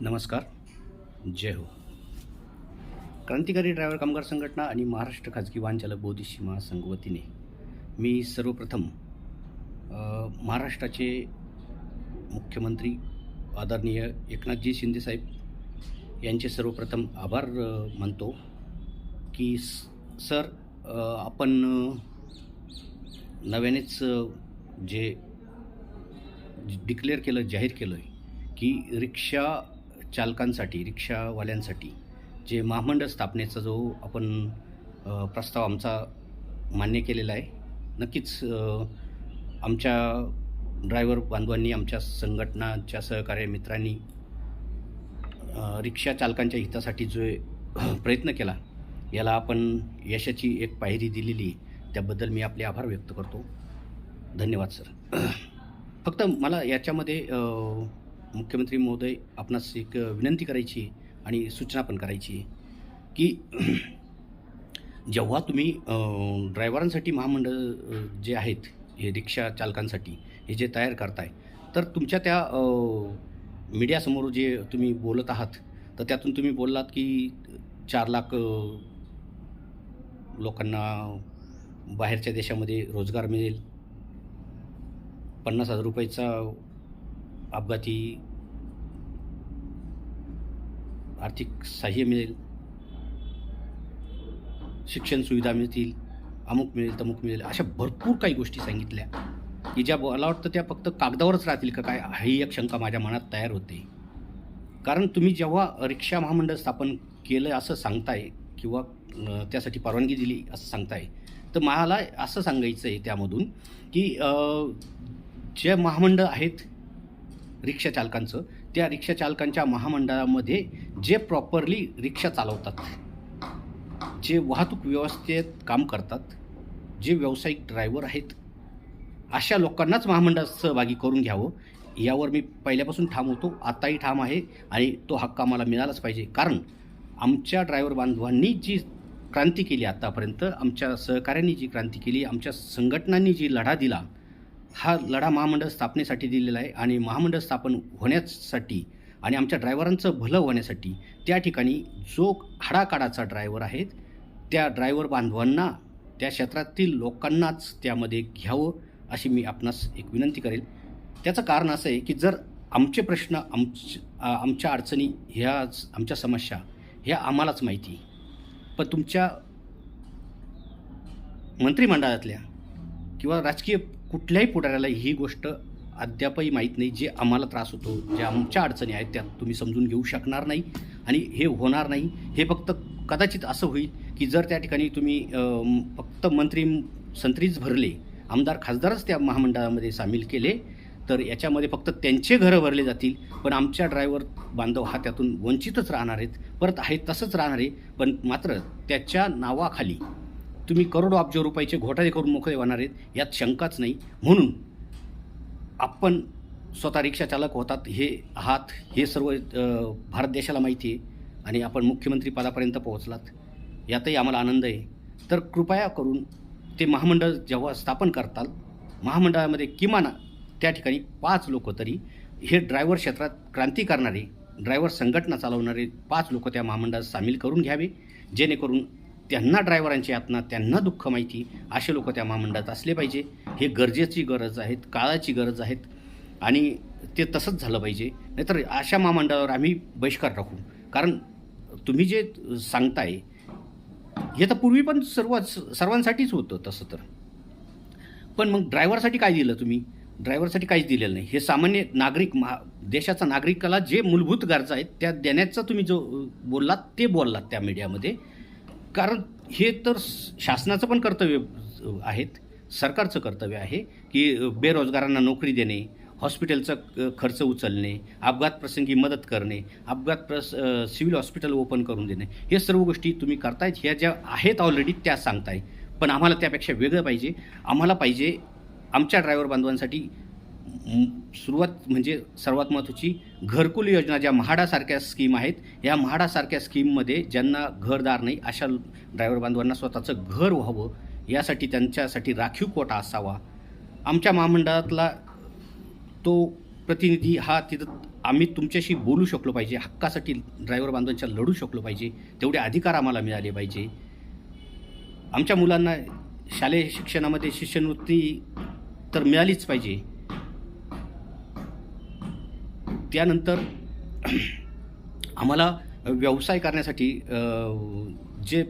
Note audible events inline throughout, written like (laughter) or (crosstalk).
नमस्कार. जय हो. क्रांतिकारी ड्रायव्हर कामगार संघटना आणि महाराष्ट्र खाजगी वाहनचालक बौद्धिशी महासंघ वतीने मी सर्वप्रथम महाराष्ट्राचे मुख्यमंत्री आदरणीय एकनाथजी शिंदेसाहेब यांचे सर्वप्रथम आभार मानतो की स- सर आपण नव्यानेच जे डिक्लेअर केलं जाहीर केलं आहे की रिक्षा चालकांसाठी रिक्षावाल्यांसाठी जे महामंडळ स्थापनेचा जो आपण प्रस्ताव आमचा मान्य केलेला आहे नक्कीच आमच्या ड्रायव्हर बांधवांनी आमच्या संघटनाच्या सहकार्य मित्रांनी रिक्षा चालकांच्या हितासाठी जो प्रयत्न केला याला आपण यशाची एक पायरी दिलेली आहे. त्याबद्दल मी आपले आभार व्यक्त करतो धन्यवाद सर (clears throat) फक्त मला याच्यामध्ये मुख्यमंत्री महोदय आपणास एक विनंती करायची आणि सूचना पण करायची की (clears throat) जेव्हा तुम्ही ड्रायव्हरांसाठी महामंडळ जे आहेत हे रिक्षा चालकांसाठी हे जे तयार करताय तर तुमच्या त्या मीडियासमोर जे तुम्ही बोलत आहात तर त्यातून तुम्ही बोललात की चार लाख लोकांना बाहेरच्या देशामध्ये रोजगार मिळेल पन्नास हजार रुपयाचा अपघाती आर्थिक सहाय्य मिळेल. शिक्षण सुविधा मिळतील अमुक मिळेल तमुक मिळेल अशा भरपूर काही गोष्टी सांगितल्या. की ज्या मला वाटतं त्या फक्त कागदावरच राहतील का काय ही एक शंका माझ्या मनात तयार होते. कारण तुम्ही जेव्हा रिक्षा महामंडळ स्थापन केलं असं सांगताय किंवा त्यासाठी परवानगी दिली असं सांगताय तर मला असं सांगायचं आहे त्यामधून की जे महामंडळ आहेत रिक्षाचालकांचं त्या रिक्षाचालकांच्या महामंडळामध्ये जे प्रॉपरली रिक्षा चालवतात जे वाहतूक व्यवस्थेत काम करतात जे व्यावसायिक ड्रायव्हर आहेत अशा लोकांनाच महामंडळात सहभागी करून घ्यावं यावर मी पहिल्यापासून ठाम होतो आताही ठाम आहे आणि तो हक्क आम्हाला मिळालाच पाहिजे. कारण आमच्या ड्रायव्हर बांधवांनी जी क्रांती केली आत्तापर्यंत आमच्या सहकाऱ्यांनी जी क्रांती केली आमच्या संघटनांनी जी लढा दिला हा लढा महामंडळ स्थापनेसाठी दिलेला आहे आणि महामंडळ स्थापन होण्यासाठी आणि आमच्या ड्रायव्हरांचं भलं होण्यासाठी त्या ठिकाणी जो हाडाकाडाचा ड्रायव्हर आहेत त्या ड्रायव्हर बांधवांना त्या क्षेत्रातील लोकांनाच त्यामध्ये घ्यावं अशी मी आपणास एक विनंती करेल. त्याचं कारण असं आहे की जर आमचे प्रश्न आमच आमच्या अडचणी ह्या आमच्या समस्या ह्या आम्हालाच माहिती पण तुमच्या मंत्रिमंडळातल्या किंवा राजकीय कुठल्याही पुढाऱ्याला ही गोष्ट अद्यापही माहीत नाही जे आम्हाला त्रास होतो जे आमच्या अडचणी आहेत त्या तुम्ही समजून घेऊ शकणार नाही आणि हे होणार नाही. हे फक्त कदाचित असं होईल की जर त्या ठिकाणी तुम्ही फक्त मंत्री संत्रीच भरले आमदार खासदारच त्या महामंडळामध्ये सामील केले तर याच्यामध्ये फक्त त्यांचे घरं भरले जातील. पण आमच्या ड्रायव्हर बांधव हा त्यातून वंचितच राहणार आहेत परत आहे तसंच राहणार आहे पण मात्र त्याच्या नावाखाली तुम्ही करोडो अब्ज रुपयाचे घोटाळे करून मोकळे होणार आहेत यात शंकाच नाही. म्हणून आपण स्वतः रिक्षा चालक होतात हे आहात हे सर्व भारत देशाला माहिती आहे आणि आपण मुख्यमंत्री पदापर्यंत पोहोचलात. यातही आम्हाला आनंद आहे. तर कृपया करून ते महामंडळ जेव्हा स्थापन करताल महामंडळामध्ये किमान त्या ठिकाणी पाच लोक तरी हे ड्रायव्हर क्षेत्रात क्रांती करणारे ड्रायव्हर संघटना चालवणारे पाच लोक त्या महामंडळात सामील करून घ्यावे जेणेकरून त्यांना ड्रायव्हरांची यातना त्यांना दुःख माहिती असे लोक त्या महामंडळात असले पाहिजे. हे गरजेची गरज आहेत काळाची गरज आहेत आणि ते तसंच झालं पाहिजे. नाहीतर अशा महामंडळावर आम्ही बहिष्कार राखू. कारण तुम्ही जे सांगताय हे तर पूर्वी पण सर्व सर्वांसाठीच होतं तसं तर. पण मग ड्रायव्हरसाठी काय दिलं तुम्ही? ड्रायव्हरसाठी काहीच दिलेलं नाही. हे सामान्य नागरिक महा देशाचा नागरिकाला जे मूलभूत गरजा आहेत त्या देण्याचा तुम्ही जो बोललात ते बोललात त्या मीडियामध्ये. कारण हे तर शासनाचं पण कर्तव्य आहेत सरकारचं कर्तव्य आहे की बेरोजगारांना नोकरी देणे हॉस्पिटलचा खर्च उचलणे अपघात प्रसंगी मदत करणे अपघात प्रस सिव्हिल हॉस्पिटल ओपन करून देणे. हे सर्व गोष्टी तुम्ही करतायत ह्या ज्या आहेत ऑलरेडी त्या सांगताय. पण आम्हाला त्यापेक्षा वेगळं पाहिजे. आम्हाला पाहिजे आमच्या ड्रायव्हर बांधवांसाठी सुरुवात म्हणजे सर्वात महत्त्वाची घरकुल योजना ज्या म्हाडासारख्या स्कीम आहेत या म्हाडासारख्या स्कीममध्ये ज्यांना घरदार नाही अशा ड्रायव्हर बांधवांना स्वतःचं घर व्हावं यासाठी त्यांच्यासाठी राखीव कोटा असावा. आमच्या महामंडळातला तो प्रतिनिधी हा तिथं आम्ही तुमच्याशी बोलू शकलो पाहिजे हक्कासाठी ड्रायव्हर बांधवांच्या लढू शकलो पाहिजे तेवढे अधिकार आम्हाला मिळाले पाहिजे. आमच्या मुलांना शालेय शिक्षणामध्ये शिष्यवृत्ती तर मिळालीच पाहिजे. त्यानंतर आम्हाला व्यवसाय करण्यासाठी जे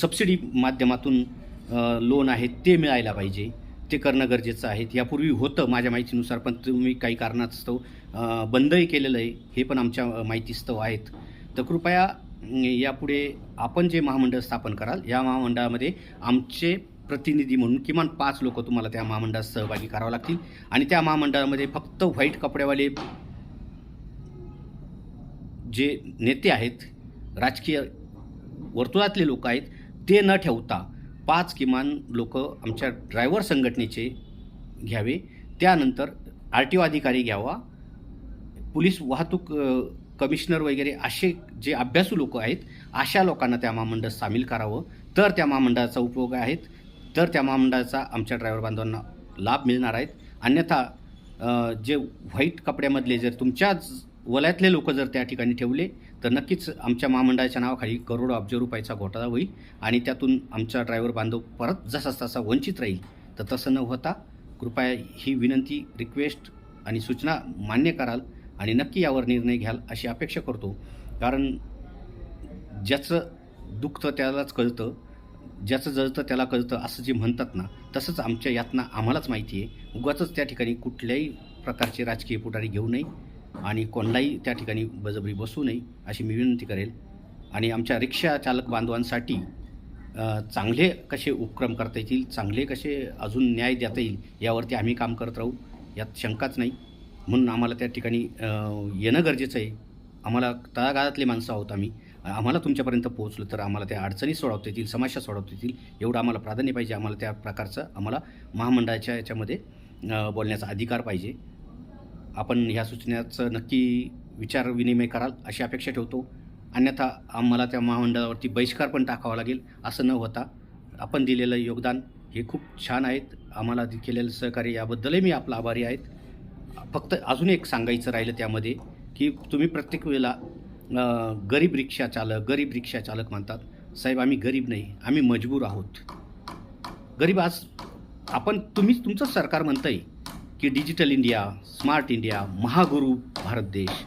सबसिडी माध्यमातून लोन आहेत ते मिळायला पाहिजे. ते करणं गरजेचं आहे. यापूर्वी होतं माझ्या माहितीनुसार पण तुम्ही काही कारणास्तव बंदही केलेलं आहे. हे पण आमच्या माहितीस्तव आहेत. तर कृपया यापुढे आपण जे महामंडळ स्थापन कराल या महामंडळामध्ये आमचे प्रतिनिधी म्हणून किमान पाच लोक तुम्हाला त्या महामंडळात सहभागी करावं लागतील. आणि त्या महामंडळामध्ये फक्त व्हाईट कपड्यावाले जे नेते आहेत राजकीय वर्तुळातले लोक आहेत ते न ठेवता पाच किमान लोक आमच्या ड्रायव्हर संघटनेचे घ्यावे. त्यानंतर आर टी ओ अधिकारी घ्यावा. पोलीस वाहतूक कमिशनर वगैरे असे जे अभ्यासू लोक आहेत अशा लोकांना त्या महामंडळ सामील करावं. तर त्या महामंडळाचा उपयोग आहेत. तर त्या महामंडळाचा आमच्या ड्रायव्हर बांधवांना लाभ मिळणार आहेत. अन्यथा जे व्हाईट कपड्यामधले जर तुमच्याच वलयातले लोक जर त्या ठिकाणी ठेवले तर नक्कीच आमच्या महामंडळाच्या नावाखाली करोडो अब्ज रुपयाचा घोटाळा होईल आणि त्यातून आमचा ड्रायव्हर बांधव परत जसा तसा वंचित राहील. तर तसं न होता कृपया ही विनंती रिक्वेस्ट आणि सूचना मान्य कराल आणि नक्की यावर निर्णय घ्याल अशी अपेक्षा करतो. कारण ज्याचं दुखतं त्यालाच कळतं. ज्याचं जळतं त्याला कळतं असं जे म्हणतात ना तसंच आमच्या यातना आम्हालाच माहिती आहे. उगाचच त्या ठिकाणी कुठल्याही प्रकारचे राजकीय पुढारी घेऊ नये आणि कोणालाही त्या ठिकाणी बजबरी बसू नये अशी मी विनंती करेल. आणि आमच्या रिक्षा चालक बांधवांसाठी चांगले कसे उपक्रम करता येतील चांगले कसे अजून न्याय देता येईल यावरती आम्ही काम करत राहू यात शंकाच नाही. म्हणून आम्हाला त्या ठिकाणी येणं गरजेचं आहे. आम्हाला तळागाळातले माणसं आहोत आम्ही. आम्हाला तुमच्यापर्यंत पोहोचलं तर आम्हाला त्या अडचणी सोडवता येतील समस्या सोडवता येतील. एवढं आम्हाला प्राधान्य पाहिजे. आम्हाला त्या प्रकारचं आम्हाला महामंडळाच्या याच्यामध्ये बोलण्याचा अधिकार पाहिजे. आपण ह्या सूचनेचं नक्की विचार विनिमय कराल अशी अपेक्षा ठेवतो. अन्यथा आम्हाला त्या महामंडळावरती बहिष्कार पण टाकावा लागेल असं न होता आपण दिलेलं योगदान हे खूप छान आहेत. आम्हाला केलेलं सहकार्य याबद्दलही मी आपला आभारी आहेत. फक्त अजून एक सांगायचं राहिलं त्यामध्ये की तुम्ही प्रत्येक वेळेला गरीब रिक्षा चालक गरीब रिक्षा चालक म्हणतात साहेब आम्ही गरीब नाही आम्ही मजबूर आहोत. गरीब आज आपण तुम्हीच तुमचंच सरकार म्हणतंय की डिजिटल इंडिया स्मार्ट इंडिया महागुरु भारत देश.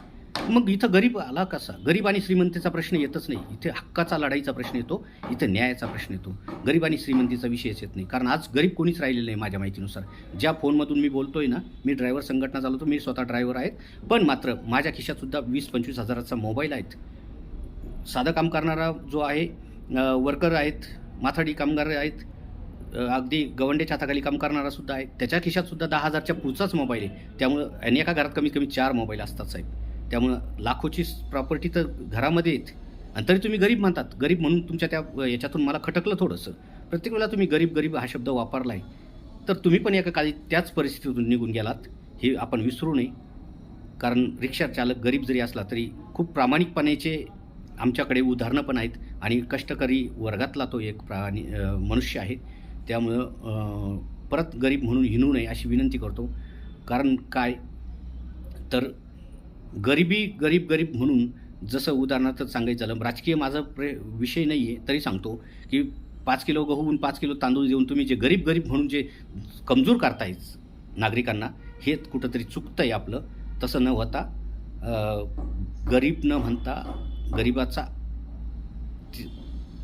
मग इथं गरीब आला कसा? गरीब आणि श्रीमंतीचा प्रश्न येतच नाही. इथे हक्काचा लढाईचा प्रश्न येतो इथे न्यायाचा प्रश्न येतो. गरीब आणि श्रीमंतीचा विषयच येत नाही. कारण आज गरीब कोणीच राहिलेलं नाही माझ्या माहितीनुसार. ज्या फोनमधून मी बोलतोय ना मी ड्रायव्हर संघटना चालवतो मी स्वतः ड्रायव्हर आहेत. पण मात्र माझ्या खिशातसुद्धा वीस पंचवीस हजाराचा मोबाईल आहेत. साधं काम करणारा जो आहे वर्कर आहेत माथाडी कामगार आहेत अगदी गवंडेच्या हाताखाली काम करणारा सुद्धा आहे. त्याच्या खिशात सुद्धा दहा हजारच्या पुढचाच मोबाईल आहे. त्यामुळं अनेका एका घरात कमीत कमी चार मोबाईल असतात साहेब. त्यामुळं लाखोची प्रॉपर्टी तर घरामध्ये आहेत आणि तरी तुम्ही गरीब म्हणतात. गरीब म्हणून तुमच्या त्या याच्यातून मला खटकलं थोडंसं. प्रत्येक वेळेला तुम्ही गरीब गरीब हा शब्द वापरला आहे तर तुम्ही पण एका काळी त्याच परिस्थितीतून निघून गेलात. हे आपण विसरू नये. कारण रिक्षा चालक गरीब जरी असला तरी खूप प्रामाणिकपणाचे आमच्याकडे उदाहरणं पण आहेत. आणि कष्टकरी वर्गातला तो एक प्राणी मनुष्य आहे. त्यामुळं परत गरीब म्हणून हिनू नये अशी विनंती करतो. कारण काय? तर गरिबी गरीब गरीब म्हणून जसं उदाहरणार्थ सांगायचं झालं राजकीय माझा प्रे विषय नाही आहे तरी सांगतो की पाच किलो गहूहून पाच किलो तांदूळ देऊन तुम्ही जे गरीब गरीब म्हणून जे कमजोर करतायच नागरिकांना हे कुठंतरी चुकतं आहे आपलं. तसं न होता गरीब न म्हणता गरिबाचा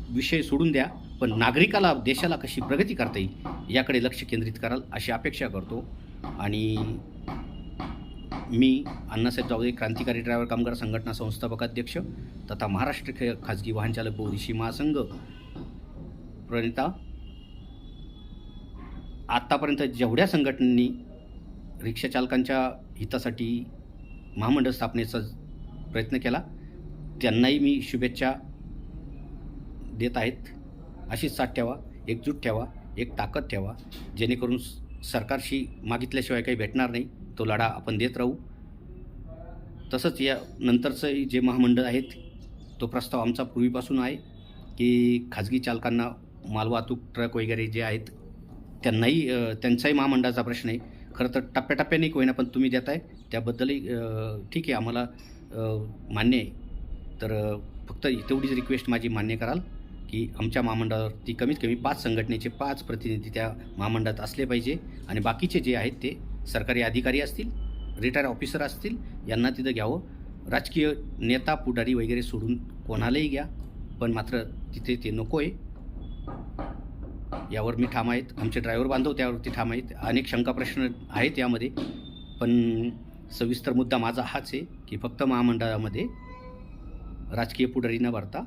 विषय सोडून द्या पण नागरिकाला देशाला कशी प्रगती करता येईल याकडे लक्ष केंद्रित कराल अशी अपेक्षा करतो. आणि मी अण्णासाहेब जावळे क्रांतिकारी ड्रायव्हर कामगार संघटना संस्थापक अध्यक्ष तथा महाराष्ट्र खे- खाजगी वाहनचालक बोधीशी महासंघ प्रणिता. आत्तापर्यंत जेवढ्या संघटनांनी रिक्षाचालकांच्या हितासाठी महामंडळ स्थापनेचा प्रयत्न केला त्यांनाही मी शुभेच्छा देत आहेत. अशीच साथ ठेवा एकजूट ठेवा एक ताकद ठेवा. जेणेकरून सरकारशी मागितल्याशिवाय काही भेटणार नाही. तो लढा आपण देत राहू. तसंच या नंतरचं जे महामंडळ आहेत तो प्रस्ताव आमचा पूर्वीपासून आहे की खाजगी चालकांना मालवाहतूक ट्रक वगैरे जे आहेत त्यांनाही त्यांचाही महामंडळाचा प्रश्न आहे. खरं तर टप्प्याटप्प्याने होईना पण तुम्ही देताय त्याबद्दलही ठीक आहे आम्हाला मान्य आहे. तर फक्त तेवढीच रिक्वेस्ट माझी मान्य कराल की आमच्या महामंडळावरती कमीत कमी पाच संघटनेचे पाच प्रतिनिधी त्या महामंडळात असले पाहिजे आणि बाकीचे जे आहेत ते सरकारी अधिकारी असतील रिटायर ऑफिसर असतील यांना तिथं घ्यावं. राजकीय नेता पुढारी वगैरे सोडून कोणालाही घ्या पण मात्र तिथे ते नको आहे यावर मी ठाम आहेत. आमचे ड्रायव्हर बांधव त्यावरती ठाम आहेत. अनेक शंका प्रश्न आहेत यामध्ये. पण सविस्तर मुद्दा माझा हाच आहे की फक्त महामंडळामध्ये राजकीय पुढारी न भरता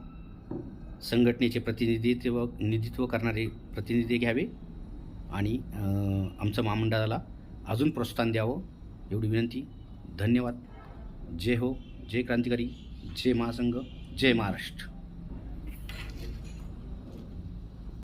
संघटनेचे प्रतिनिधित्व निधित्व करणारे प्रतिनिधी घ्यावे आणि आमचं महामंडळाला अजून प्रोत्साहन द्यावं एवढी विनंती. धन्यवाद. जय हो. जय क्रांतिकारी. जय महासंघ. जय महाराष्ट्र.